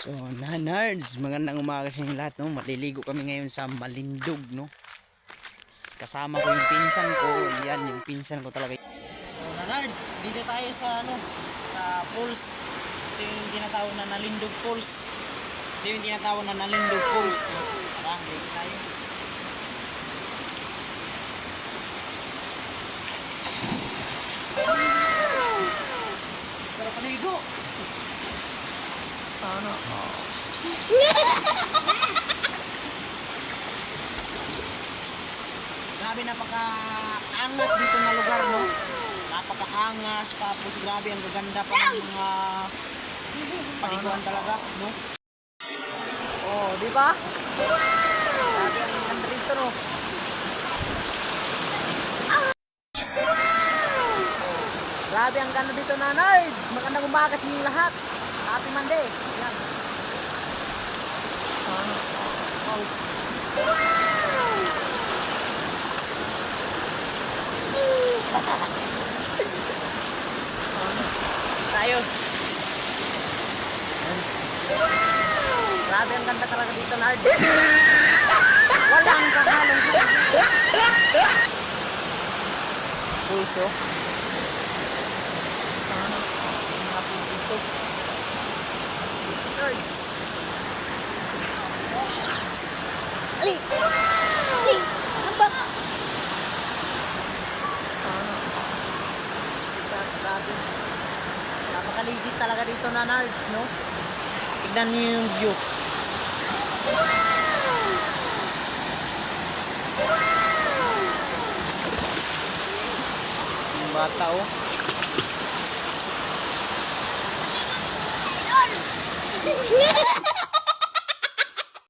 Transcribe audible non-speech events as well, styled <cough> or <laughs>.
So, na nerds, magandang umaga sa inyo lahat, no? Maliligo kami ngayon sa Malindog, no? Kasama ko yung pinsan ko, yan, yung pinsan ko talaga. So, na nerds, dito tayo sa, ano, sa pools. Ito yung tinatawag na Nalindog Pools. Ito yung tinatawag na Nalindog Pools. Tara, dito tayo. Sarap paligo. Sana. <laughs> Grabe napaka-angas dito na lugar, no? Napaka-angas, tapos grabe ang gaganda pa ng mga paliguan talaga, no? Oh, di ba? Grabe? Grabe ang ganda dito na nerds. Magandang umaga sa inyong lahat. Happy Monday. Yan. Oh. Tayo. Grabe ang ganda talaga dito, Nard. Walang kahalong puso. Sana mga puso. Nerds. Ali! Ali! Ano ba? Sana. Grabe. Napakaligid talaga dito na Nard, no? Tignan niyo yung view. Yung bata, oh. 哈哈哈哈